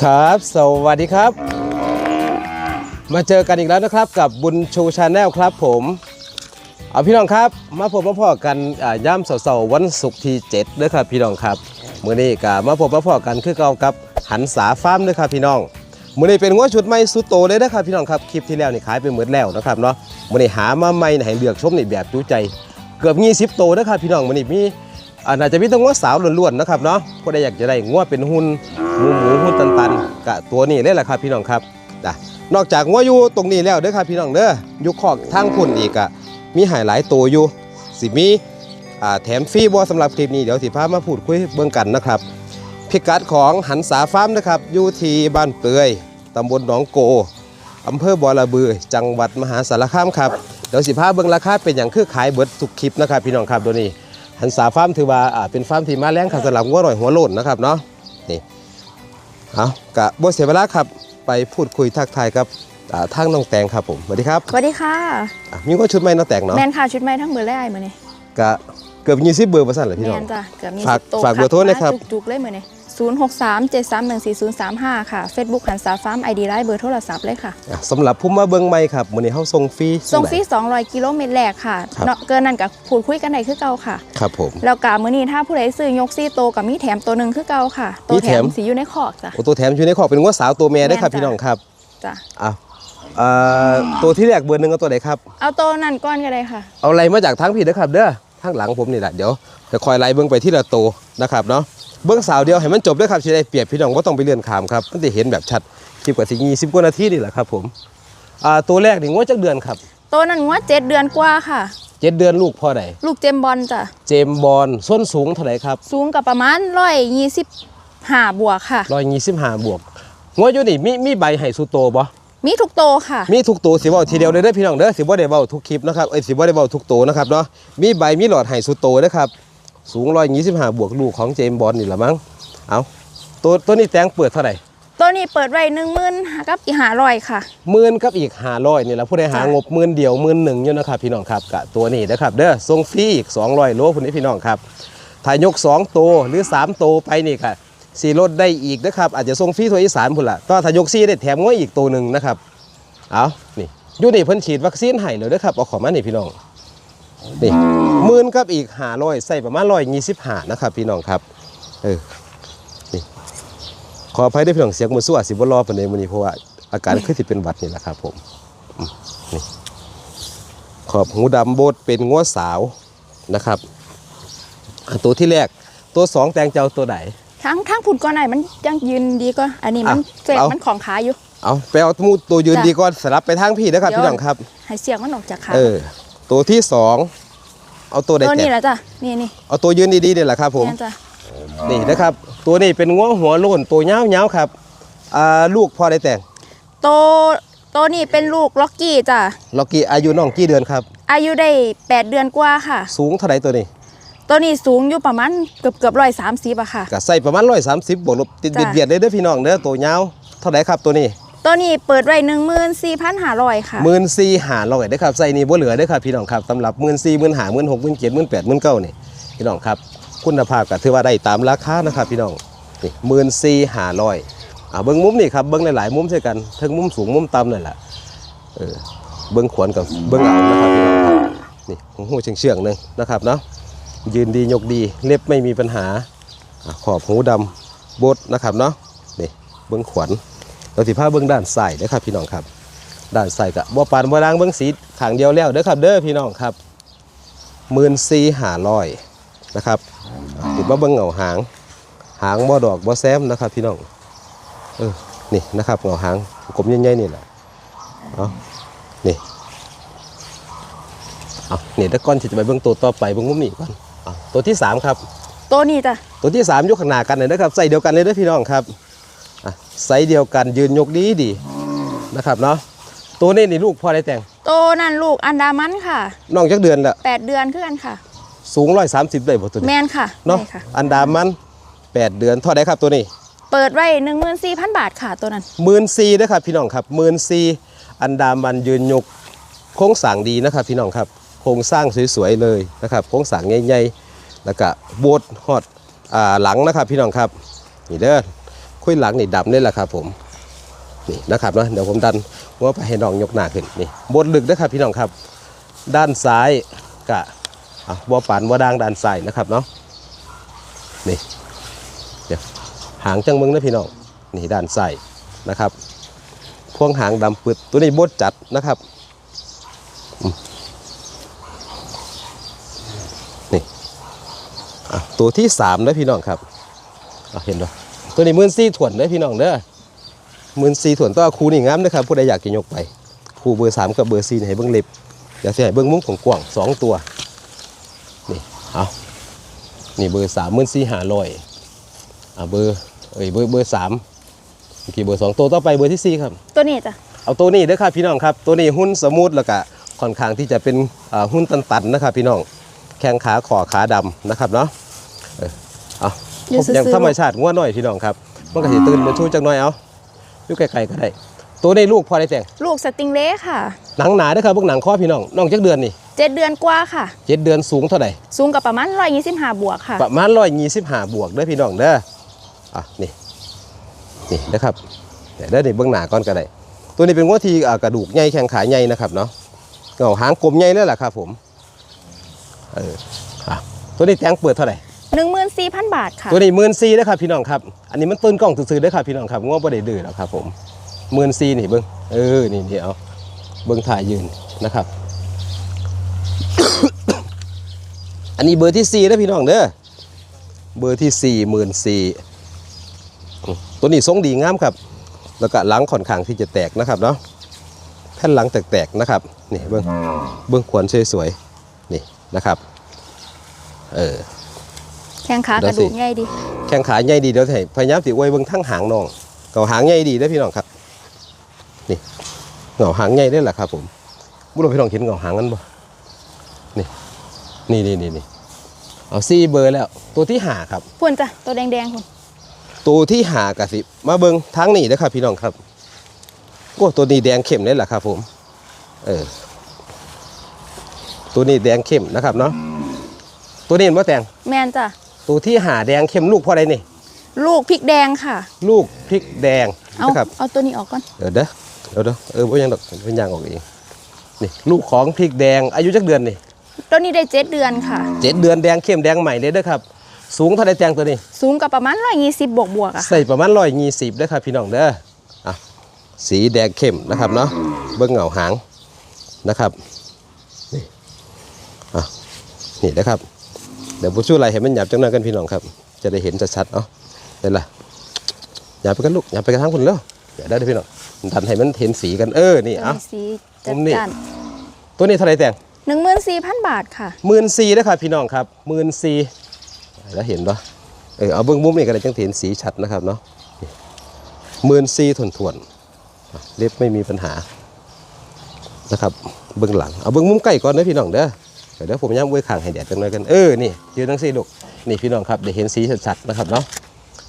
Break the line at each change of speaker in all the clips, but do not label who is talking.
ครับ สวัสดีครับ มาเจอกันอีกแล้วนะครับกับบุญชูชาแนลครับผม เอาพี่น้องครับ มาพบมาพอกันอ่าย่ำเสาร์วันศุกร์ที่7เด้อครับพี่น้องครับมื้อนี้ก็มาพบมาพอกันคือเก่ากับหันษาฟาร์มเด้อครับพี่น้องมื้อนี้เป็นงัวชุดใหม่สุดโตเลยนะครับพี่น้องครับคลิปที่แล้วนี่ขายไปหมดแล้วนะครับเนาะมื้อนี้หามาใหม่ให้เลือกชมนี่แบบจูใจ เกือบ20โตนะครับพี่น้องมื้อนี้มี อาน่าจะมีตั้งงัวสาวล้วนๆนะครับเนาะผู้ใดอยากจะได้งัวเป็นหุ่นหมูหมูหุ่นตันๆกะตัวนี้เลยแหละครับพี่น้องครับจ้ะนอกจากงัวอยู่ตรงนี้แล้วเด้อครับพี่น้องเด้ออยู่คอกทางพุ่นอีกอะมีหายหลายตัวอยู่สิมีอ่าแถมฟรีบ่สำหรับคลิปนี้เดี๋ยวสิพามาพูดคุยเบิ่งกันนะครับพิกัดของหันษาฟาร์มนะครับอยู่ที่บ้านเปื่อยตำบลหนองโกอำเภอบัวระบือ จังหวัดมหาสารคามครับเดี๋ยวสิพาเบิ่งราคาเป็นอย่างคือขายเบิดทุกคลิปนะครับพี่น้องครับตัวนี้ หันษาฟาร์มถือว่าอ่าเป็นฟาร์มที่มาแรงขับสลับงัวหน่อยหัวโลนนะครับเนาะนี่เอากะบ่เสียเวลาครับไปพูดคุยทักทายกับอ่าทางน้องแตงครับผมสวัสดีครับ
สวัสดีค่ะ
อะมีก็ชุดใหม่น้องแตงเนาะ
แมนค่ะชุดใหม่ทั้งเบอร์และไอ้มือนี่
กะเกือบยี่สิบเบอร์ประสันเลยพี่
แม
น้อง
นจ้ะเกือบมี
ฝาก
สิบโต
ฝากเบอร์โทรหน่อยครับ
จุกๆเลยมือนี่ศูนย์หกสามเจ็ดสามหนึ่งสี่ศูน ย์สามห้าค่ะเฟซบุ๊กหันสาฟาร์มไอดีไลน์เบอร์โทรศัพท์เลยค่ะ
อะสำหรับผู้มาเบิ่งใหม่ครับมื้อนี้เฮาส่งฟรี
ส่งฟรี
ไหน
200 กิโลเมตรแรกค่ะ
ครับ
เนาะเกินนั้นกับพูดคุยกันได้คือเก่าค่ะ
ครับผม
แล้วกามื้อนี้ถ้าผู้ใดซื้อยกซี่โตกับมีแถมตัวหนึ่งคือเก่าค่ะ
มี
ตัว
แถ
แถ
ม
มสีอยู่ในคอกจ้ะ
โอ้ตัวแถมอยู่ในขอบเป็นงัวสาวตัวแม่ได้อครับ
แม่นจ้ะ
พี่น้องครับ
จ้ะ
อะอ่าตัวที่แรกเบอร์หนึงเอาตัวไหนครับ
เอาตัวนั้นก้อนก็ได้ค่ะ
เอาอะไรมาจากทางพี่นะครับเด้อทางหลังผมนี่แหละเดี๋ยวจะคอยไล่เบิ้งไปที่ละโตวนะครับเนาะ เบิ้งสาวเดียวให้มันจบด้วยครับสิได้เปรียบพี่น้องว่าต้องไปเลื่อนขามครับมันจะเห็นแบบชัดคลิปกว่าสิยี่สิบกว่านาทีนี่แหละครับผมอ่าตัวแรกนี่งวดจักเดือนครับ
ตัวนั้นงวดเจ็ดเดือนกว่าค่ะ
เจ็ดเดือนลูกพ่อใด
ลูกเจมส์บอลจ้ะ
เจมส์บอลส้นสูงเท่าไหร่ครับ
สูงกับประมาณร้อยยี่สิบห้าบวกค่ะ
ร้อยยี่สิบห้าบวกงวดอยู่นี่มีมีใบให้สุโตบ่
มีทุกโตค่ะ
มีทุกตัวสิเว้าทีเดียวเลยเด้อพี่น้องเด้อสิบ่ได้เว้าทุกคลิปนะครับเอ้ยสิบ่ได้เว้าทุกตัวนะครับเนาะมีใบมีหลอดให้สุโตเด้อครับ สูง125บวกลูกของเจมส์บอลนี่ละมั้งเอาตัวตัวนี้แตงเปิดเท่าไหร่
ตัวนี้เปิดไว้หนึ่งหมื่นกับอีกหาร้อยค่ะ
หมื่นกับอีก500นี่ละผู้ใดหา
จ้ะ
งบหมื่นเดียวหมื่นหนึ่งอยู่นะครับพี่น้องครับกะตัวนี้นะครับเด้อส่งฟรีอีก200โลพุ่นนี้พี่น้องครับถ้ายก2ตัวหรือ3ตัวไปนี่ค่ะสีลดได้อีกนะครับอาจจะส่งฟรีทั่วอีสานพุ่นละก็ถ้ายก4ได้แถมง้อยอีกตัวหนึ่งนะครับเอานี่อยู่นี่เพิ่นฉีดวัคซีนให้เลยเด้อครับเอาของมานี่พี่น้อง นี่หมื่นกับอีกห้าร้อยใส่ประมาณร้อยยี่สิบห้านะครับ พี่น้องครับ เออนี่ขออภัยด้วยพี่น้องเสียงมือสู้อาจสิบ่รอปานใดมื้อนี้เพราะว่าอาการคือสิเป็นหวัดนี่แหละครับผมอืมนี่ขอบหูดำโบดเป็นงัวสาวนะครับอันตัวที่แรกตัวสองแตงเจ้าตัวไหน
ทั้งทั้งผุนก้อนไหนมันยังยืนดีก็อันนี้มัน
อะ
เฟร
เอา
มันของขาอยู่
เอาไปเอามูตัวยืน
จ้ะ
ดีก่อนสลับไปทางพี่นะครับ
เดี๋ยว
พี่น้องครับ
ให้เสียงมันออกจากขา
เออ ตัวที่สองเอาตัวใด
ตัว
แต
นี้
ก
แหละจ้ะนี่นี่
เอาตัวยืนดีๆนี่แหละครับ ผม
นี่จ้ะ
นี่นะครับ ตัวนี้เป็นง้วหัวโล้นตัวเงาวๆครับอ่าลูกพ่อได้แต่ง
ตัวตัวนี้เป็นลูกล็อกกี้จ้ะ
ล็อกกี้อายุน้องกี่เดือนครับ
อายุได้ 8 เดือนกว่าค่ะ
สูงเท่าไหร่ตัวนี้
ตัวนี้สูงอยู่ประมาณเกือบเกือบร้อยสามสิบอะค่ะ
ก็ใส่ประมาณร้อยสามสิบบวกลบติด
จ้ะ
เบียดๆเลยเด้อพี่น้องเด้อตัวเงาวเท่าไหร่ครับตัวนี้
ตัวนี้เปิดไว้หนึ่งหมื่นสี่พันห้าร้อยค่ะ
หมื่นสี่หาร้อยเด้อครับใส่นี่บ่เหลือเด้อครับพี่น้องครับสำหรับหมื่นสี่หมื่นห้าหมื่นหกหมื่นเจ็ดหมื่นแปดหมื่นเก้านี่พี่น้องครับ คุณภาพก็ถือว่าได้ตามราคานะครับพี่น้องนี่หมื่นสี่หาร้อยอ่าเบิ้งมุมนี่ครับเบิ้งหลายๆมุมใช่กันทั้งมุมสูงมุมต่ำนั่นแหละเออเบิ้งขวนกับเบิ้งเอานะครับพี่น้องครับนี่หูเชื่องๆหนึ่งนะครับเนาะยืนดียกดีเล็บไม่มีปัญหาอ่าขอบหูดำบดนะครับเนาะนี่เบิ้งขวน เราสิพาเบิ้งด้านซ้ายนะครับพี่น้องครับ ด้านซ้ายกับบ่ปานบ่ล้างเบิ้งสีขางเดียวแล้วเด้อครับ เด้อพี่น้องครับหมื่นสี่หาร้อยนะครับติดว่าเบิ้งเหงาหาง หางบ่ดอกบ่แซมนะครับ พี่น้องเออนี่นะครับเหงาหางกลมใหญ่ๆนี่แหละเอานี่เอานี่แล้วก่อนที่จะไปเบิ้งตัวต่อไปเบิ้งมุมนี้ก่อนเอาตัวที่สามครับ
ตัวนี้จ้ะ
ตัวที่3ยกข้างหน้ากันเลยนะครับใส่เดียวกันเลยนะพี่น้องครับ อะใส่เดียวกันยืนยกดีดีนะครับเนาะตัวนี้นี่ลูกพ่อได้แต่ง
ตัวนั้นลูกอันดามันค่ะ
น้องจักเดือนละ
แปดเดือนคือกันค่ะ
สูงร้อยสามสิบได้บ่ตัว
แม
นี้
นค่ะ
เนาะ
ใช่ค่ะ
อันดามันแปดเดือนเท่าไดครับตัวนี้
เปิดไว้หนึ่งหมื่นสี่พันบาทค่ะตัวนั้น
หมื่นซีนะครับพี่น้องครับหมื่นซีอันดามันยืนยกโครงสร้างดีนะครับพี่น้องครับโครงสร้างสวยๆเลยนะครับโครงสร้างใหญ่ๆแล้วก็โบดฮอดอ่าหลังนะครับพี่น้องครับนี่เด้อ คุยหลังนี่ดำนี่แหละครับผมนี่นะครับเนาะเดี๋ยวผมดันว่าไปให้น้องยกหน้าขึ้นนี่บดลึกนะครับพี่น้องครับ ด้านซ้ายกะอะบัวปานบัวด่างด้านซ้ายนะครับเนาะนี่เดี๋ยวหางจังมึงนะพี่น้องนี่ด้านซ้ายนะครับ พวงหางดำปึดตัวนี้บดจัดนะครับนี่ตัวที่สามนะพี่น้องครับเห็นปะ ตัวนี้หมื่นสี่ถ่วนเด้อพี่น้องเด้อหมื่นสี่ถ่วนตัวครูนี่งามนะครับผู้ใดอยากจะยกไปครูเบอร์สามกับเบอร์สี่นี่ให้เบิ้งเล็บเดี๋ยวสิให้เบิ้งมุ้งของกว่างสองตัวนี่เอานี่เบอร์สามหมื่นสี่ห้าร้อยอ่าเบอร์เอ้ยเบอร์เบอร์สามเมื่อกี้เบอร์สองตัวต่อไปเบอร์ที่สี่ครับ
ตัวนี้จ้ะ
เอาตัวนี้เด้อครับพี่น้องครับ ตัวนี้หุ้นสมูทแล้วก็ค่อนข้างที่จะเป็นอ่าหุ้นตันๆนะครับพี่น้องแข้งขาขอขาดำนะครับเนาะเออเอา
อยู่ซื่อๆ
อย่างธรรมชาติง่วหน่อยพี่น้องครับมันก็สิตื่นมาชูจักหน่อยเอาอยู่ไกลๆก็ได้ ตัวนี้ลูกพอได้แต่ง
ลูกสติงเล่ค่ะ
หนังหนาเด้อครับพวกหนังข้อพี่น้องน้องจักเดือนนี่
เจ็ดเดือนกว่าค่ะ
เจ็ดเดือนสูงเท่าไหร่
สูงกับประมาณร้อยยี่สิบห้าบวกค่ะ
ประมาณร้อยยี่สิบห้าบวกเด้อพี่น้องเด้อ อะนี่ นี่นะครับเดี๋ยวได้ในเบื้องหน้าก่อนก็ได้ตัวนี้เป็นวัวที่อ่ากระดูกใหญ่แข้งขาใหญ่นะครับเนาะเงาหางกลมใหญ่เลยแหละครับผม เอออะตัวนี้แตงเปิดเท่าไหร่
หนึ่งหมื่นสี่พันบาทค่ะ
ตัวนี้หมื่นซีนะครับพี่น้องครับ อันนี้มันต้นกล้องซื้อๆเด้อครับพี่น้องครับง้อบ่ได้ดื้อแล้วครับผมหมื่นซีนี่เบิ้งเออนี่นี่เอาเบิ้งถ่ายยืนนะครับ อันนี้เบอร์ที่สี่นะพี่น้องเด้อเบอร์ที่สี่หมื่นสี่ตัวนี้ทรงดีงามครับ แล้วก็หลังค่อนข้างที่จะแตกนะครับเนาะแผ่นหลังแตกๆนะครับนี่เบิ้งเบิ้งขวนสวยๆนี่นะครับ เออ
แข้งขากระดูกใหญ่ดี
แข้งขาใหญ่ดีเดี๋ยวให้พยายามติไว้เบิ่งทั้งหางน้องเงาหางใหญ่ดีได้อพี่น้องครับ นี่เงาหางใหญ่ได้แหละครับ ผมบุรุษพี่น้องเห็นเงาหางนั้นบ่นี่นี่นี่นี่นี่เอาซี่เบอร์แล้ว ตัวที่หาครับ
พุ่นจ้ะตัวแดงๆคุณ
ตัวที่หากะสิมาเบิ่งทางนี้นะครับ พี่น้องครับโอ้ตัวนี้แดงเข้มเลยแหละครับ ผม เออตัวนี้แดงเข้มนะครับเนาะตัวนี้เห็นว่าแตง
แมนจ้ะ
ตัวที่หาแดงเข้มลูกพ่อใดนี่
ลูกพริกแดงค่ะ
ลูกพริกแดง
เอา
นะครับ
เอาตัวนี้ออกก่อน
เดี๋ยวเด้อเดี๋ยวเด้อเออบ่ยังดอกเป็นยางออกเองนี่ลูกของพริกแดงอายุจักเดือนนี่
ตัวนี้ได้เจ็ดเดือนค่ะ
เจ็ดเดือนแดงเข้มแดงใหม่เลยเด้อครับ สูงเท่าไดแตงตัวนี้
สูงกับประมาณร้อยยี่สิบบวกบวกๆอะค่ะ
ใส่ประมาณร้อยยี่สิบเด้อครับพี่น้องเด้ออะสีแดงเข้มนะครับเนาะเบิ้งเหงาหางนะครับนี่อะนี่นะครับ เดี๋ยวผู้ช่วยอะไรให้มันหยับจังหน่อยกันพี่น้องครับ จะได้เห็นชัดๆเนาะเห็นละหยับไปกันลูกหยับไปกันทั้งคนแล้วเดี๋ยวได้เด้อพี่น้องดันให้มันเห็นสีกันเออนี่
ตัว
เอะ
นี้สีจั
ผ
ด
มนี่
จ้าน
ตัวนี้เท่าไหรแตง
หนึ่งหมื่นสี่พันบาทค่ะ
หมื่นสี่นะครับพี่น้องครับหมื่นสี่แล้วเห็นปะเออเอาเบื้องมุมนี่ก็ได้จังเห็นสีชัดนะครับเนาะหมื่นสี่ทวนทวนๆอะเล็บไม่มีปัญหานะครับเบื้องหลังเอาเบื้องมุมใกล้ก่อนนะพี่น้องเด้อ เดี๋ยวเดี๋ยวผมย้ำไว้ข้างให้แดดจังเลยกันเออนี่ยืนทั้งสี่ลูกนี่พี่น้องครับได้เห็นสีชัดๆนะครับเนาะ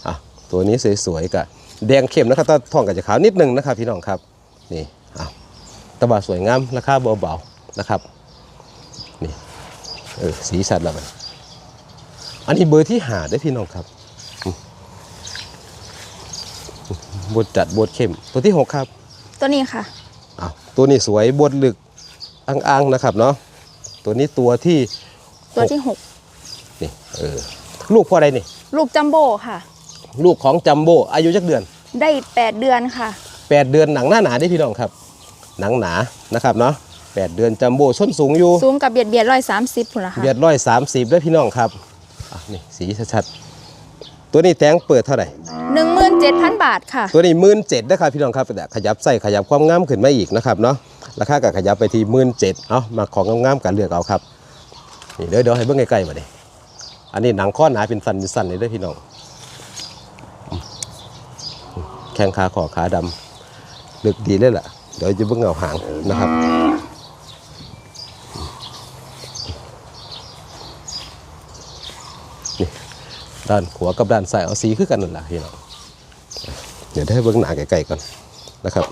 อะตัวนี้สวยๆกับแดงเข้มนะครับแตาท้องกับจะขาวนิดนึงนะครับ พี่น้องครับนี่อะตะบาสวยงามราคาเบาๆนะครับเออสีสันแล้วมันอันนี้เบอร์ที่หาได้อพี่น้องครับอืมบดจัดบดเข้มตัวที่หกครับ
ตัวนี้ค่ะ
อ้าวตัวนี้สวยบดลึกอ่างๆนะครับเนาะ ตัวนี้ตัวที่
ตัวที่หก
นี่เออลูกพ่อใดนี่
ลูกจัมโบ้ค่ะ
ลูกของจัมโบ้อายุจักเดือน
ได้แปดเดือนค่ะ
8เดือนหนังหน้าหนาได้อพี่น้องครับ หนังหนานะครับเนาะ8เดือนจัมโบ้ส้นสูงอยู่
สูงกับเบียดเบียดร้อยสามสิบพุ่นละค่ะ
เบียดร้อยสามสิบได้อพี่น้องครับอะนี่สีชัดๆตัวนี้แตงเปิดเท่าไหร่
หนึ่งหมื่นเจ็ดพันบาทค่ะ
ตัวนี้หมื่นเจ็ดนะครับพี่น้องครับแต่ขยับใส่ขยับความงามขึ้นมาอีกนะครับเนาะ ราคาก็ขยับไปที่หมื่นเจ็ดเอามาของงามๆกันเลือกเอาครับนี่เดี๋ยวเดี๋ยวให้เบิ่งใกล้ๆมาดิอันนี้หนังข้อหนาเป็นสันเป็นสันเลยด้วยพี่น้องแข้งขาขอขาดำลึกดีเลยล่ะ เดี๋ยวจะเบิ่งเอาหางนะครับนี่ด้านขวากับด้านซ้ายเอาสีคือกันนั่นแหละพี่น้องเดี๋ยวได้เบื้องหนาใกล้ๆก่อนนะครับ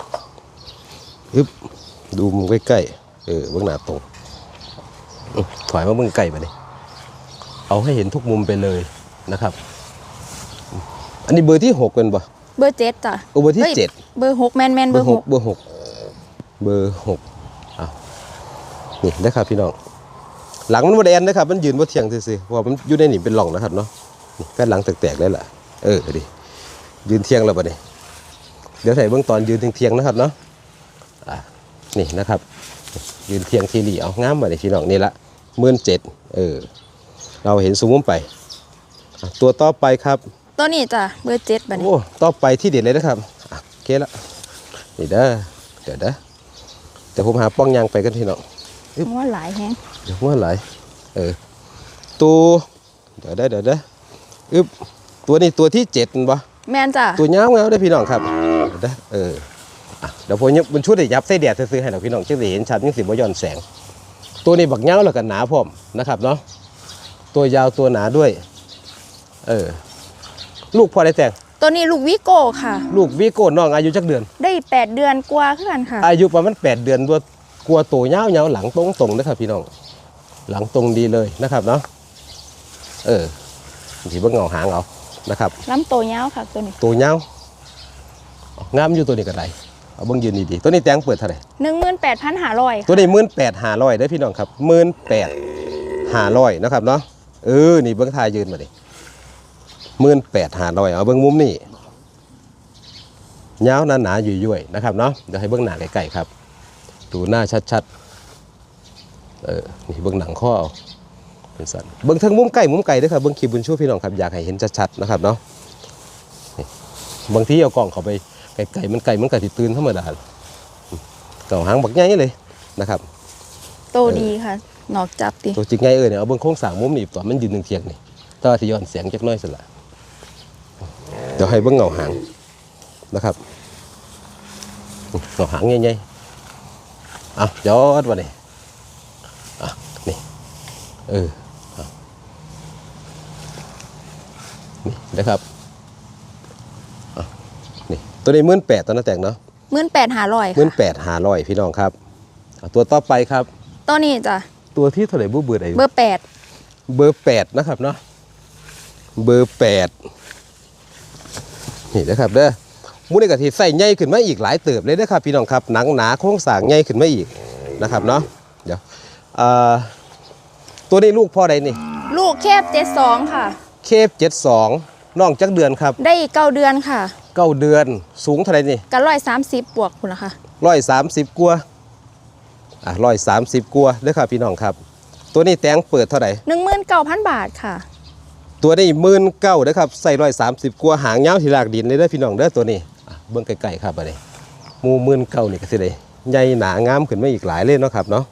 อึ๊บ ดูมุมใกล้ๆ เออเบื้องหน้าตรงอื้อถอยมาเบื้องใกล้มาดิเอาให้เห็นทุกมุมไปเลยนะครับ อันนี้เบอร์ที่หกเป็นปะ
เบอร์เจ็ดจ้ะ
โอเบอร์ที่
ฮ้ย
เจ็ด
เบอร์หกแมนแมน
เบ
เบ
อ
อ
ร์
ร์
ห
ห
ก
ก
เบอร์หกเบอร์หกอ้าวนี่นะครับพี่น้องหลังมันบ่ได้แอนนะครับ มันยืนบ่เที่ยงซื่อๆเพราะว่ามันอยู่ในนี่เป็นหล่องนะครับเนาะนี่แฟนหลังแตกๆเลยล่ะ เออดิยืนเที่ยงแล้วบัดนี้เดี๋ยวใส่เบื้องตอนยืนเที่ยงๆนะครับเนาะอะ นี่นะครับ ยืนเที่ยงทีรีเอางามมาเลยพี่น้องนี่ละหมื่นเจ็ดเออ เราเห็นซูมไปอะตัวต่อไปครับ
ตัวนี้จ้ะเบอร์เจ็ดบัดนี้
โอ้ต่อไปที่เด็ดเลยนะครับอะโอเคละนี่เด้อเดี๋ยวเด้อเดี๋ยวผมหาป้องยางไปกันพี่น้องอึ๊บ
ว่าหลายแฮง
เดี๋ยวว่าไหลายเออตัวเดี๋ยวเด้อเดี๋ยวเด้ออึ๊บตัวนี้ตัวที่เจ็ดบ่
แมนจ้ะ
ตัวเงาวเงาได้อพี่น้องครับเดี๋ยวเด้อเอออะ เดี๋ยวผมยังมันชุดได้ยับใส่แดดซื้อๆให้เราพี่น้องจะได้เห็นชัดยังสิบ่ย้อนแสง ตัวนี้บักเงาวแล้วก็หนาพร้อมนะครับเนาะตัวยาวตัวหนาด้วย เออ ลูกพอได้แต่ง
ตัวนี้ลูกวิโก้ค่ะ
ลูกวีโก้น้องอายุจักเดือน
ได้แปดเดือนกว่าขึ้นกันค่ะ
อายุประมาณ8เดือนตัวกลัวโตเงาวเงาวหลังตรงตรงๆนะครับพี่น้อง หลังตรงดีเลยนะครับเนาะเออถีเบิ่งเงาหางเอานะครับ
ลำโตยาวค่ะตัวนี้
ตัวเงาวงามอยู่ตัวนี้ก็ได้ เอาเบิ่งยืนดีๆตัวนี้แตงเปิดเท่าไหร่
หนึ่งหมื่นแปดพันห้าร้อย
ตัวนี้หมื่นแปดห้าร้อยได้อพี่น้องครับหมื่นแปดห้าร้อยนะครับเนาะเออนี่เบิ้งทายยืนมาดิหมื่นแปดห้าร้อยเอาเบิ้งมุมนี่ยาวหนาหนาๆอยู่ย่วยๆนะครับเนาะเดี๋ยวให้เบิ้งหน้าใกล้ๆครับ ดูหน้าชัดๆเออนี่เบิ้งหนังข้อเอาเป็นสันเบิ้งทั้งมุมใกล้มุมไกลด้วยครับเบิ้งคลิปบุญช่วยพี่น้องครับอยากให้เห็นชัดๆนะครับเนาะนี่บางทีเอากล้องเข้าไป ไกลๆมันไกลมันไกลติตื่นธรรมดาเก่าหางบักใหญ่เลยนะครับ
โตดีค่ะนอกจับดิ
ตัวจริงไงเอ่ยเนี่ยเอาเบิ้งโค้งสร้างมุมนี่ตัวมันยืนหนึ่งเทียงนี่แตว่าที่ย้อนเสียงจักหน้อยสิละเดี๋ยวให้เบิ้งเงาหางนะครับเงาหางใหญ่ๆอะยอดวะนี่อะนี่เอออะนี่นะครับอะนี่ ตัวนี้หมื่นแปดตอนนั้นแต่งเนาะ
หมื่นแปดห้าร้อย
หมื่น
ค่ะ
แปดหาร้อยพี่น้องครับอะตัวต่อไปครับ
ตัวนี้จ้ะ
ตัวที่เท่าไหร่บูเบื่อไหน
เบอร์แปด
เบอร์แปดนะครับเนาะเบอร์แปดนี่นะครับเด้อมูนี่กะทิใส่ใหญ่ขึ้นมาอีกหลายเติบเลยนะครับพี่น้องครับหนังหนาโครงสร้างใหญ่ขึ้นมาอีกนะครับเนาะเดี๋ยวอ่าตัวนี้ลูกพ่อใดนี่
ลูกแคบเจ็ดสองค่ะ
เคฟเจ็ดสองน้องจักเดือนครับ
ได้เก้าเดือนค่ะ
เก้าเดือนสูงเท่าไหรนี่
กันร้อยสามสิบบวกคุณละค่ะ
ร้อยสามสิบกัวาอะร้อยสามสิบกัวาเด้อครับพี่น้องครับ ตัวนี้แตงเปิดเท่าไหร่
หนึ่งหมื่นเก้าพันบาทค่ะ
ตัวนี้หมื่นเก้าเด้อครับใส่ร้อยสามสิบกัวาหางยาวที่ลากดินเลยเด้อพี่น้องเด้อตัวนี้อะเบิ่งไกลๆครับอันนี้หมูหมื่นเก้านี่ก็สิได้ใหญ่หนางามขึ้นมาอีกหลายเลยเนาะครับเนาะ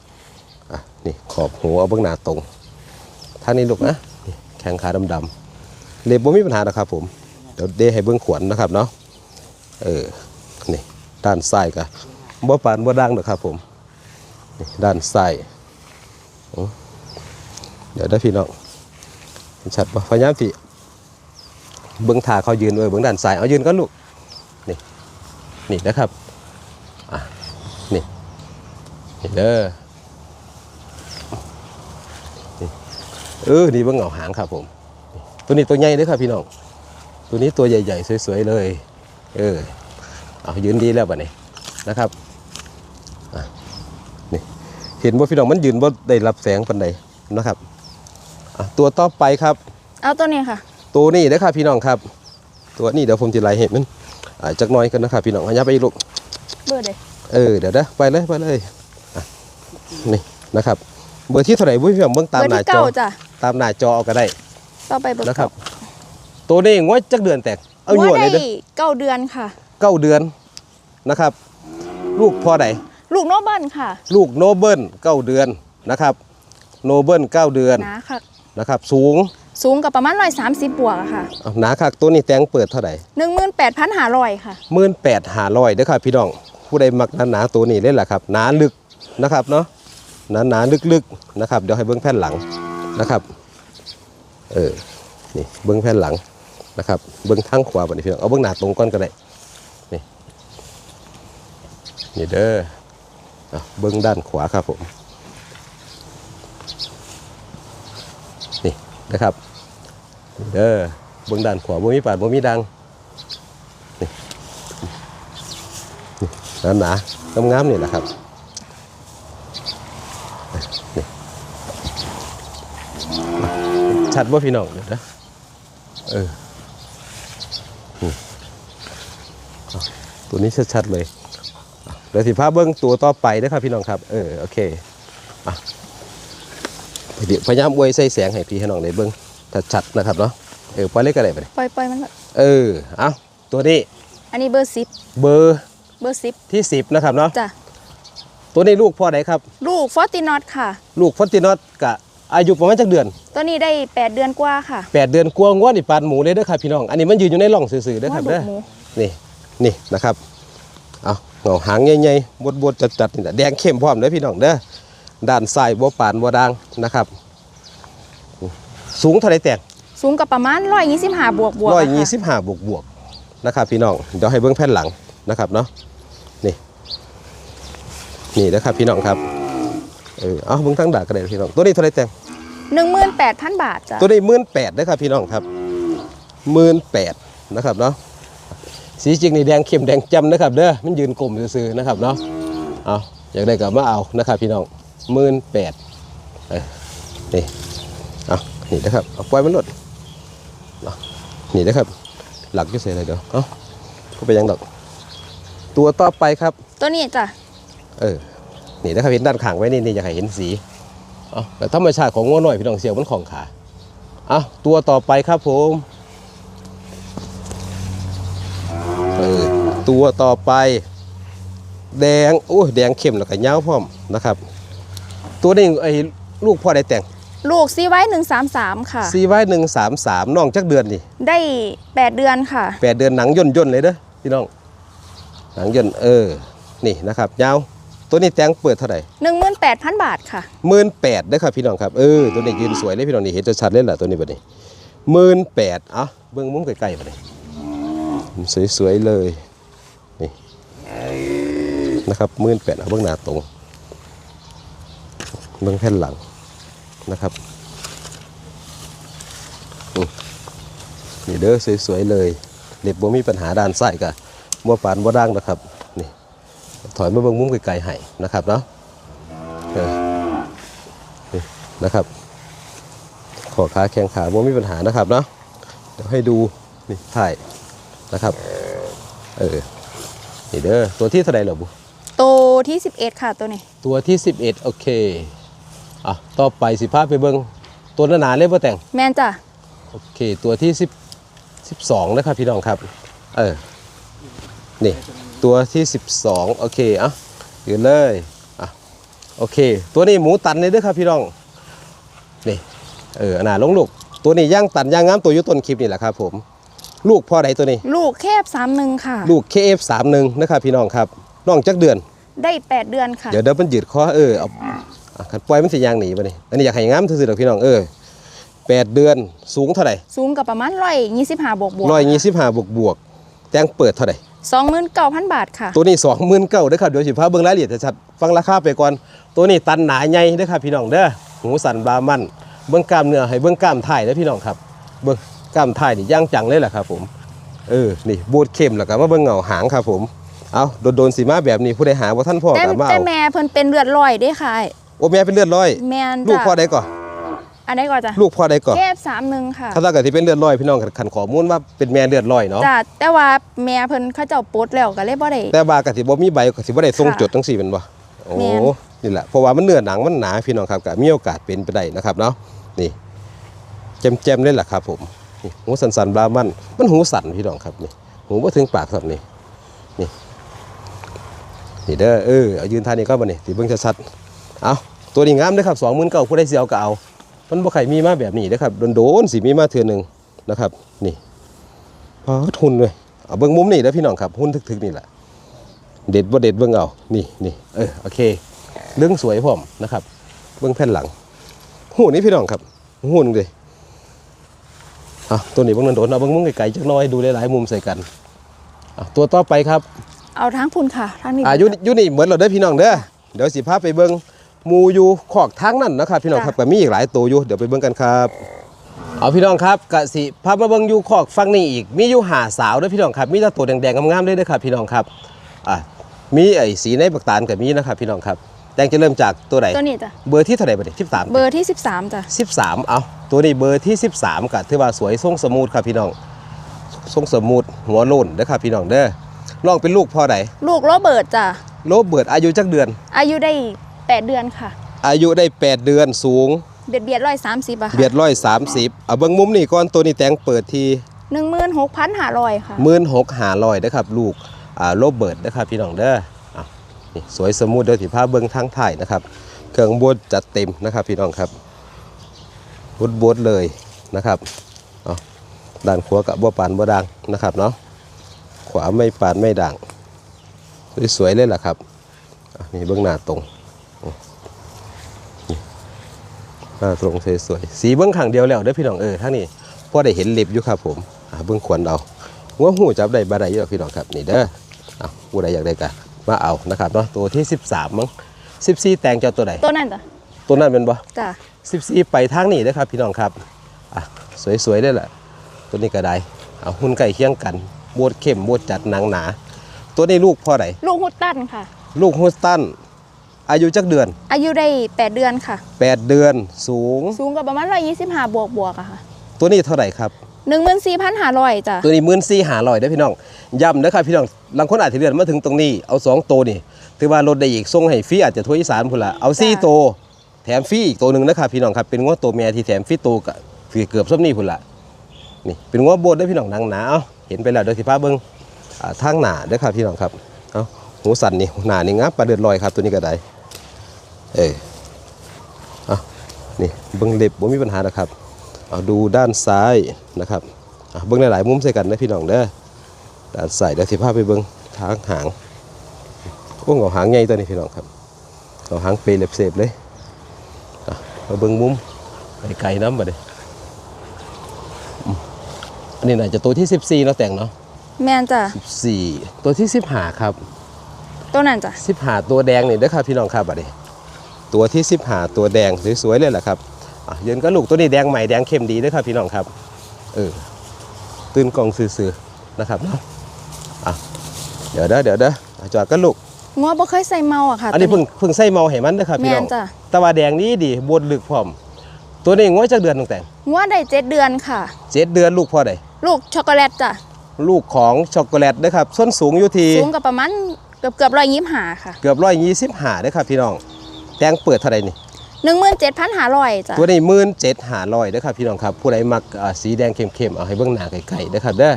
อะนี่ขอบหัวเอาเบื้องหน้าตรงท่างนี้ลูกนะนี่แข้งขาดำๆเล็บบ่มีปัญหานะครับผม เดี๋ยวเดให้เบื้องขวนนะครับเนาะเออนี่ด้านซ้ายก็บ่ปานบ่ดังดอครับผมด้านซ้ายเดี๋ยวได้พี่น้องชัดปะพยายามสิเบิ้องท่าเขายืนเว้ยเบิ้องด้านซ้ายเอายืนก็ลูกนี่นี่นะครับอะนี่นี่เด้อนี่เออนี่เบิ้องเหงาหางครับผม ตัวนี้ตัวใหญ่เด้อครับพี่น้อง ตัวนี้ตัวใหญ่ๆ สวยๆเลย เออเอายืนดีแล้วบัดนี้นะครับอะนี่เห็นว่าพี่น้องมันยืนว่าได้รับแสงปันใดนะครับอะตัวต่อไปครับ
เอาตัวนี้ค่ะ
ตัวนี้นะครับพี่น้องครับ ตัวนี้เดี๋ยวผมจะไล่เห็นมันอ่าจักหน้อยกันนะครับพี่น้องอันนี้ไปอีกลูก
เบอร์เลย
เออเดี๋ยวนะไปเลยไปเลยอะนี่นะครับ เบอร์ที่เท่าไหร่บุ้ยพี่น้องเบิ่งตาม
เบอร์
หน้า
ที่
จ
เก้า
อ
จ้ะ
ตามหน้าจอเอาก็ได้
ต่อไปเบอร์
นะครับ
เก้า
ตัวนี้งวดจักเดือนแตกเอาหยว
ว่า
เล
ได้
ยเด้อ
เก้าเดือนค่ะ
เก้าเดือนนะครับ ลูกพ่อใด
ลูกโนเบิลค่ะ
ลูกโนเบิลเก้าเดือนนะครับ โนเบิลเก้าเดือน
หนาค่ะ
นะครับ สูง
สูงกับประมาณร้อยสามสิบบวกอะค่ะ
เอาหนาคักตัวนี้แตงเปิดเท่าไหร่
หนึ่งหมื่นแปดพันห้าร้อยค่ะ
หมื่นแปดหาร้อยเด้อครับพี่น้องผู้ใดมักหนาๆตัวนี้เล่นแหละครับหนาลึกนะครับเนาะหนาหนาๆลึกๆนะครับ เดี๋ยวให้เบิ้งแผ่นหลังนะครับ เออ นี่เบิ้งแผ่นหลัง นะครับเบิ้องทางขวาบ่นี่พี่องเอาเบิ้องหน้าตรงก่อนก็ได้นี่นี่เด้อเบิ้องด้านขวาครับผมนี่นะครับเด้อเบิ้องด้านขวาบ่มีปาดบ่มีดังนี่หนาๆงามๆนี่แหละครับนี่ชัดว่าพี่น้องเดี๋ยวนะเออมเอา ตัวนี้ชัดๆเลยอะเดี๋ยวสิพาเบิ้งตัวต่อไปนะครับพี่น้องครับ เออโอเคอะเดี๋ยวพยายามอวยใส่แสงให้พี่ให้น้องได้เบิ้งชัดๆนะครับเนาะเออปล่อยเล็กก็ได้ไปเลย
ปล่อยปล่อยมันก่อน
เออเอาตัวนี้
อันนี้เบอร์สิบ
เบอร์
เบอร์สิบ
ที่10นะครับเนาะ
จ้ะ
ตัวนี้ลูกพ่อไหนครับ
ลูกฟอร์ตินอตค่ะ
ลูกฟอนตินอสกะอายุประมาณจักเดือน
ตัวนี้ได้ 8 เดือนกว่าค่ะ
8 เดือนกวางว่านี่ปานหมูเลยเด้อครับพี่น้อง อันนี้มันยืนอยู่ในร่องซื่อๆเด้อครับ
ว่า
เด้อ
ลูกหมู
นี่ นี่นะครับเอาเงาหางใหญ่ๆบดๆจัดๆนี่นะแดงเข้มพร้อมเด้อพี่น้องเด้อด้านซ้ายบ่ปานบ่ด่างนะครับ สูงเท่าไรแตก
สูงกับประมาณ125บวกบวก
ร้อย
อะ
ยี่
ค่ะ
สิบห้าบวกบวกๆนะครับพี่น้องเดี๋ยวให้เบิ้งแผ่นหลังนะครับเนาะนี่นี่นะครับพี่น้องครับเออเอาเบิ้งทั้งดากกระเด็นพี่น้องตัวนี้เท่าไรแตง
18,000 บาทจ้ะ
ตัวนี้หมื่นแปดนะครับพี่น้องครับหมื่นแปดนะครับเนาะ สีจริงนี่แดงเข้มแดงจำนะครับเด้อมันยืนกลมซื่อๆนะครับเนาะเอาอยากได้ก็มาเอานะครับพี่น้องหมื่นแปดเออนี่เอานี่นะครับเอาปล่อยมันหลดเอานี่นะครับ หลักอยุ่เสียเลยเดี๋ยวเอาก็ไปยังดอก ตัวต่อไปครับ
ตัวนี้จ้ะ
เออนี่นะครับเห็นด้านข้างไว้นี่นี่อยากให้เห็นสีเอาแต่ธรรมชาติของงัวหน่อยพี่น้องเสียวมันของขาเอาตัวต่อไปครับผมเออ ตัวต่อไป แดงโอ้ยแดงเข้มแล้วก็ยาวพร้อมนะครับ ตัวนี้ไอ้ลูกพ่อได้แต่ง
ลูกซีไว้133ค่ะ
ซีไว้หนึ่งสามสามน้องจักเดือนนี่
ได้8เดือนค่ะ
แปดเดือนหนังย่นย่นๆเลยเด้อพี่น้อง หนังย่นเออนี่นะครับยาวตัวนี้แต่งเปิดเท่าไหร่
18,000บาทค่ะ
หมื่นแปดได้อครับพี่น้องครับเออตัวนี้ยืนสวยเลยพี่น้องนี่เห็นชัดๆเลยล่ะตัวนี้บัดนี้หมื่นแปดอะเบื้องมุมใกล้ๆบัดนี้สวยๆเลยนี่ นะครับมื่นแปดเอาเบื้องหน้าตรง เบื้องแผ่นหลังนะครับนี่เด้อสวยๆเลยเล็บบ่มีปัญหาด้านซ้ายกะบ่ปานบ่ดังนะครับนี่ถอยมาเบื้องมุมไกลๆให้นะครับเนาะนี่นะครับขอขาแข้งขาไม่มีปัญหานะครับเนาะเดี๋ยวให้ดูนี่ถ่ายนะครับเออ นี่เด้อตัวที่เท่าไหร่เหรอบุ
โตที่ 11 ค่ะตัวนี้
ตัวที่ 11 โอเคอะต่อไปสิพาไปเบิงตัวหนาๆเลยบ่แต่ง
แมนจ้ะ
โอเค ตัวที่10 12นะครับพี่น้องครับ เออ นี่ ตัวที่ 12 โอเคอะยืนเลยอะโอเค ตัวนี้หมูตันเลยเด้อครับพี่น้อง นี่ เอออนนาลงลูก ตัวนี้ย่างตันย่างงามตัวอยุต้นคลิปนี่แหละครับผม ลูกพ่อใดตัวนี้
ลูกแคบ31ค่ะ
ลูก KF31 นะครับพี่น้องครับน้องจักเดือน
ได้8เดือนค่ะ
เดี๋ยวเดี๋ยวมันยืดคอเออเอาอะคันปล่อยมันสิยางหนีไปนี่อันนี้อยากให้งามซื่อๆดอกพี่น้องเออแปดเดือนสูงเท่าไหร่
สูงกับประมาณ125บวกบวก
ร้อยยี่สิบห้าบวกบวกๆแจ้งเปิดเท่าไหร่
29,000บาทค่ะ
ตัวนี้สองหมื่นเก้าเด้อครับเดี๋ยวสิพาเบิ่งรายละเอียดชัดๆฟังราคาไปก่อนตัวนี้ตันหนาใหญ่เด้อครับพี่น้องเด้อหูสันบามันเบิ่งกล้ามเนื้อให้เบิ่งกล้ามถ่ายเด้อพี่น้องครับเบิ่ง กล้ามถ่ายนี่ย่างจังเลยแหละครับผม เออ นี่บูดเข้มแล้วก็มาเบิ่งเงาหางครับผม เอาโดนๆสีมาแบบนี้ผู้ใดหาว่าท่านพ่อ
แต่
กับมา
แต่
เอา
แม่เพิ่นเป็นเลือดลอยเด้ค่ะ
โอ้แม่เป็นเลือดร้อย
แมน
ลูก
จ้ะ
พ่อใดก่อน
อันไหนก่อนจ้ะ
ลูกพ่อใดก่อน
แคบ31ค่ะ
ถ้าถ้าเกิดที่เป็นเลือดร้อยพี่น้องขันข้อมูลว่าเป็นแม่เลือดร้อยเนาะ
จ้ะแต่ว่าแม่เพิ่นเขาเจ้าปลดแล้วก็เลยบ่ได้
แต่ว่ากะสิบ่มีใบกะสิบ่ได้ทรง
ค่ะ
จดทั้งสี่เป็นบ่โอ้
แม่น
นี่แหละเพราะว่ามันเนื้อหนังมันหนาพี่น้องครับก็มีโอกาสเป็นไปได้นะครับเนาะนี่แจ่มๆเลยล่ะครับผมนี่ หูสันๆบรามันมันหูสั่นพี่น้องครับนี่หูบ่ถึงปากสับนี่นี่นี่เด้อเออเอายืนท่านี้ก็บ่นี่ยสิเบิ่งชัดๆเอาตัวนี้งามเด้อครับ29,000ผู้ใดสิเอาก็เอามันบ่ใครมีมาแบบนี้นะครับโดนๆสิมีมาเทื่อหนึ่งนะครับนี่พอทุนเลยเอาเบิ่งมุมนี่เด้อพี่น้องครับหุ้นทึกๆนี่แหละเด็ดบ่เด็ดเบิ่งเอานี่นี่เออโอเค เรื่องสวยพร้อมนะครับ เบิ่งแผ่นหลังหูนี่พี่น้องครับหูนึงเลย อะตัวนี้เบิ่งนันโดนเอาเบิ่งมุมไกลๆจักหน้อยดูหลายๆมุมใส่กันอะตัวต่อไปครับ
เอาทั้งพุ่นค่ะทั้งนี้
อ่าอยุยุนี่เหมือนเราเด้อพี่น้องเด้อเดี๋ยวสิพาไปเบิ่งหมูอยู่ขอกทางนั่นนะครับพี่น้องครับก็มีอีกหลายตัวอยู่เดี๋ยวไปเบิ่งกันครับ เอาพี่น้องครับกะสิพามาเบิ่งอยู่ขอกฟังนี่อีก มีอยู่หาสาวเด้อพี่น้องครับมีแต่ตัวแดงๆงามๆเลยเด้อครับพี่น้องครับอะมีไอ้สีในบักตาลกับมีนะครับพี่น้องครับ แดงจะเริ่มจากตัวไหน
ตัวนี้จ้ะ
เบอร์ที่เท่าไหร่บัดนี้13
เบอร์ที่ 13จ้ะ
13เอาตัวนี้เบอร์ที่13กับถือว่าสวยทรงสมูทครับพี่น้องทรงสมูทหัวโล้นเด้อครับพี่น้องเด้อน้องเป็นลูกพ่อใด
ลูกโรเบิร์ตจ้ะ
โรเบิร์ตอายุจักเดือน
อายุได้ 8 เดือนค่ะ
อายุได้ 8 เดือนสูง
เบียดเบียดร้อยสามสิบอะค่ะ
เบียดร้อยสามสิบเอาเบิ้งมุมนี่ก่อนตัวนี้แต่งเปิดที
หนึ่งหมื่นหกพันห้าร้อยค่ะ
หมื่นหกหาลอยนะครับลูกอ่าโรเบิร์ตนะครับพี่น้องเด้ออะนี่ สวยสมูทเด้อที่ผ้าเบิ้องทั้งถ่ายนะครับ เครื่องบดจัดเต็มนะครับ พี่น้องครับบดบดเลยนะครับเอาด้านขวากับบัวปานบัวดังนะครับเนาะขวาไม่ปานไม่ด่างสวยๆเลยล่ะครับนี่เบื้องหน้าตรงหน้าตรงสวยๆสีเบื้องข้างเดียวแล้วเด้อพี่น้องเออท่านี้พอได้เห็นเล็บอยู่ครับผมเบื้องขวรเอาหัวหูจับได้บาได้เยอะพี่น้องครับนี่เด้อเอาผู้ใดอยากได้กัน มาเอานะครับเนาะตัวที่ 13มั้ง14 แตงเจ้าตัวไหน
ตัวนั้นจ้ะ
ตัวนั้นเป็นบ่
จ้ะ
14 ไปทางนี้นะครับ พี่น้องครับอะสวยๆได้แหละตัวนี้ก็ได้เอาหุ่นไก่เคียงกันบดเข้มบดจัดหนังหนา ตัวนี้ลูกพ่อไหน
ลูกฮุตตันค่ะ
ลูกฮูสตัน อายุจักเดือน
อายุได้ 8 เดือนค่ะ
8 เดือนสูง
สูงกับประมาณร้อยยี่สิบห้าบวกบวกๆอะค่ะ
ตัวนี้เท่าไหร่ครับ
หนึ่งหมื่นสี่พันห้าร้อยจ้ะ
ตัวนี้มื่นสี่หาลอยได้อพี่น้องย้ำนะครับพี่น้องบางคนอาจจะเดือนมาถึงตรงนี้เอาสองตัวนี่ถือว่าลดได้อีกส่งให้ฟรีอาจจะทั่วอีสานพุ่นละเอาสี่ตัวแถมฟรีอีกตัวหนึ่งนะครับพี่น้องครับเป็นง้วตัวเมียที่แถมฟรีตัวกับฟรีเกือบส้มนี่พุ่นละนี่เป็นง้วโบดได้อพี่น้องหนังหนาเอาเห็นไปแล้วเดี๋ยวสิพาเบิ้งอ่าทางหนาเด้อครับพี่น้องครับเอาหูสันนี่หนานี่งับปลาเดือดลอยครับตัวนี้ก็ได้เออเอานี่เบิ้งเล็บบ่มีปัญหานะครับ เอาดูด้านซ้ายนะครับอะเบิ้งหลาย ๆ มุมใส่กันนะพี่น้องเด้อด้านใส่เดี๋ยวสิพาไปเบิ้งทางหางโอ้เหงาหางใหญ่ตัวนี้พี่น้องครับเหงาหางเปรย์เล็บเสพเลยอะมาเบิ้งมุมไกลๆน้ำมาเลยอันนี้น่าจะตัวที่ 14เนาะแต่งเนาะ
แมนจ้ะ
14 ตัวที่ 15 ครับ
ตัวนั้นจ้ะ
15 ตัวแดงนี่เด้อครับพี่น้องครับบัดนี้ตัวที่ 15 ตัวแดงสวยๆเลยแหละครับ อะยืนก็ลูกตัวนี้แดงใหม่แดงเข้มดีเด้อครับพี่น้องครับ เออตื่นกล่องซื่อๆนะครับเนาะอะเดี๋ยวเด้อเดี๋ยวเด้ออะจอดกันลูก
งัวบ่เคยใส่เมาอะค่ะ
อันนี้
ตัว
เพิ่งเพิ่งใส่เมาให้มันนะครับ
แม
พี่น้
น
อง
จ้ะ
แตะว่าแดงนี้ดีบดลึกพร้อม ตัวนี้ง้อยจากเดือนตั้งแต่
งัวได้เจ็ดเดือนค่ะ
เจ็ดเดือนลูกพ่อใด
ลูกช็อกโกแลตจ้ะ
ลูกของช็อกโกแลตนะครับส้นสูงอยู่ที่
สูงกับประมาณเกือบเกือบร้อยยี่สิบห้าค่ะ
เกือบร้อยยี่สิบห้าเด้อครับพี่น้องแตงเปิดเท่าไหร่นี่
หนึ่งหมื่นเจ็ดพันห้าร้อยจ้ะ
ตัวนี้มื่นเจ็ดหาร้อยเด้อครับพี่น้องครับผู้ใดมักอ่าสีแดงเข้มๆเอาให้เบิ้องหน้าไกลๆเด้อครับเด้อ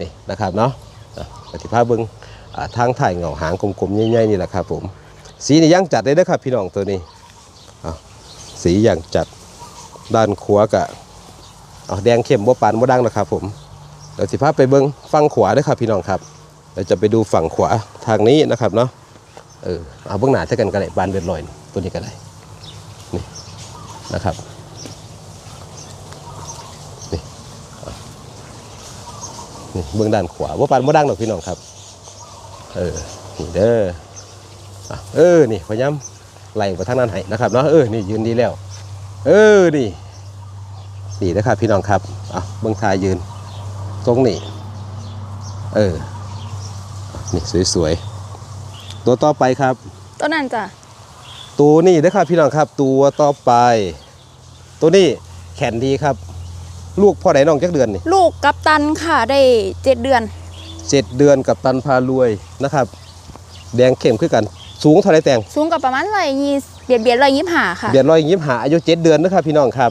นี่นะครับเนาะอะปฏิภาพเบิ้งอ่าทางถ่ายเหงาหางกลมๆใหญ่ๆนี่แหละครับผม สีนี่ย่างจัดเลยเด้อครับพี่น้องตัวนี้อะสีอย่างจัดด้านขวากะเอาแดงเข้มบ่ปานบ่ดังนะครับผมเดี๋ยวสิพาไปเบิ้งฝั่งขวาเด้อครับพี่น้องครับเราจะไปดูฝั่งขวาทางนี้นะครับเนาะเออเอาเบื้องหน้าเท่ากันก็ได้บานเดือดลอยนี่ตัวนี้ก็ได้ นะครับนี่นี่เบื้องด้านขวาว่าปานบ่ดังหรอกพี่น้องครับ เออนี่เด้อเออนี่พยายามไหลไปทางนั้นให้นะครับเนาะเออนี่ยืนดีแล้ว เออนี่นี่นะครับพี่น้องครับอะเบื้องทายยืน ตรงนี้เออนี่สวยๆตัวต่อไปครับ
ตัวนั้นจ้ะ
ตัวนี้นะครับพี่น้องครับตัวต่อไป ตัวนี้แขนดีครับ ลูกพ่อไหนน้องจักเดือนนี่
ลูกกัปตันค่ะได้เจ็ดเดือน
เจ็ดเดือนกับตันพารวยนะครับ แดงเข้มขึ้นกัน สูงเท่าไรแต่ง
สูงกับประมาณร้อยยี่เบียดเบียดร้อยยี่สิบห้าค่ะ
เบียดร้อยยิ้มหาอายุเจ็ดเดือนนะครับพี่น้องครับ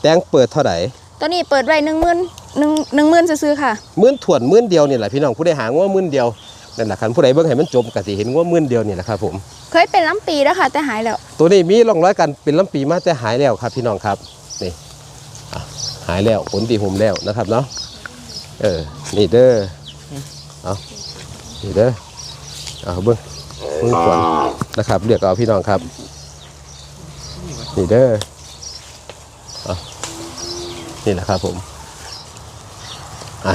แตงเปิดเท่าไหร่
ตัวนี้เปิดไว้หนึ่งหมื่นหนึ่งหนึ่งหมื่นซื้อๆค่ะ
มื่นถ่วนมื่นเดียวนี่แหละพี่น้องผู้ใดหาว่ามื่นเดียว นั่นแหละครับผู้ใดเบิ่งให้มันจบกสิเห็นว่ามื่นเดียวนี่แหละครับผม
เคยเป็นล้ำปีแล้วค่ะ แต่หายแล้ว
ตัวนี้มีร่องรอยกันเป็นลำปีมาแต่หายแล้วครับ พี่น้องครับนี่อะหายแล้วผลดีผมแล้วนะครับเนาะเออนี่เด้อเอานี่เด้อเอาเบิ้งเบิ้งก่อนนะครับเรียกเอาพี่น้องครับนี่เด้อเอานี่แหละครับผมอะ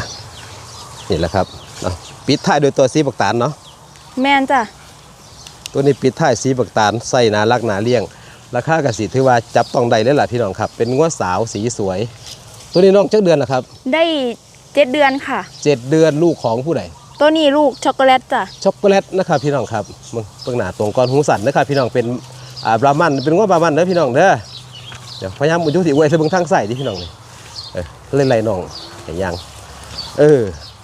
นี่แหละครับเอาปิดท้ายโดวยตัวซีบักตาลเนาะ
แมนจ้ะ
ตัวนี้ปิดท้ายสีบักตาลใส่นารักนาเลี้ยง ราคากสิถือว่าจับต้องได้เลยล่ะพี่น้องครับ เป็นงวดสาวสีสวย ตัวนี้น้องจักเดือนละครับ
ได้เจ็ดเดือนค่ะ
เจ็ดเดือนลูกของผู้ใด
ตัวนี้ลูกช็อกโกแลตจ้ะ
ช็อกโกแลตนะครับพี่น้องครับมึงเบิ่งหน้าตรงก้อนหูสันนะครับพี่น้องเป็นอ่าบราหมันเป็นว่าบราหมันเด้อพี่น้องเด้อเดี๋ยวพยายามมุยุติไว้ใส่เบิ่งทางใส่ดิพี่น้องนี่เออเล่นไรน้องไอ้ยังเออ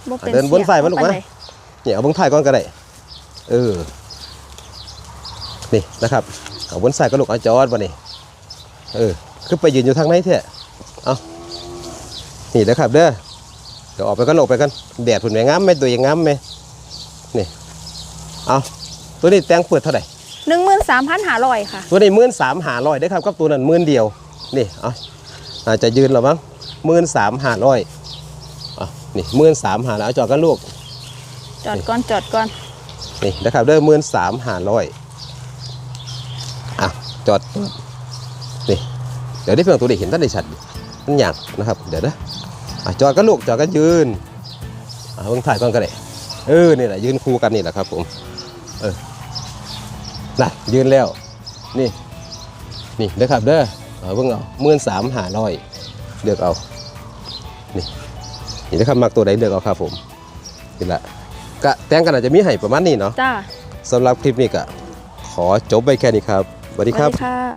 บ่เป็น
เดินบน
สีย
สายมาลูก
ป
นะ
ใด
เนี่ยเอาเบิ่งถ่ายก่อนก็ได้เออนี่นะครับเอาบนใส่กระลูกเอาจอดบ่นี่เออคือไปยืนอยู่ทางไหนเถอะเอานี่นะครับเด้อเดี๋ยวออกไปกันออกไปกันแดดฝุ่นแม่งามไหมตัวยังงามไหมนี่เอาตัวนี้แตงเปิดเท่าไหร่
หนึ่งหมื่นสามพันห้าร้อยค่ะ
ตัวนี้มื่นสามหาร้อยได้อครับกับตัวนั้นมื่นเดียวนี่เอาอาจจะยืนหรอมั้งมื่นสามหาร้อย อะนี่มื่นสามหาแล้วเอาจอดกันลูก
จอดก่อนจอดก่อน
นี่นะครับเด้อมื่นสามหาร้อยอะจอดนี่เดี๋ยวได้เพียงตัวเด็กเห็นท่านได้ชัดอยู่นั่นอย่างนะครับ เดี๋ยวนะอะจอดกันลูกจอดกันยืนอะเพิ่งถ่ายก่อนก็ได้เออนี่แหละยืนคู่กันนี่แหละครับผมเออน่ะยืนแล้วนี่นี่เด้อครับเด้อเอาเพิ่งเอามื่นสามหาร้อยเลือกเอานี่ นี่นะครับมักตัวใดเลือกเอาครับผมนี่แหละกะแต่งกันอาจจะมีให้ประมาณนี้เนาะ
จ้า
สำหรับคลิปนี้ก็ขอจบไปแค่นี้ครับสวัสดีครับ
สวัสดีค่ะ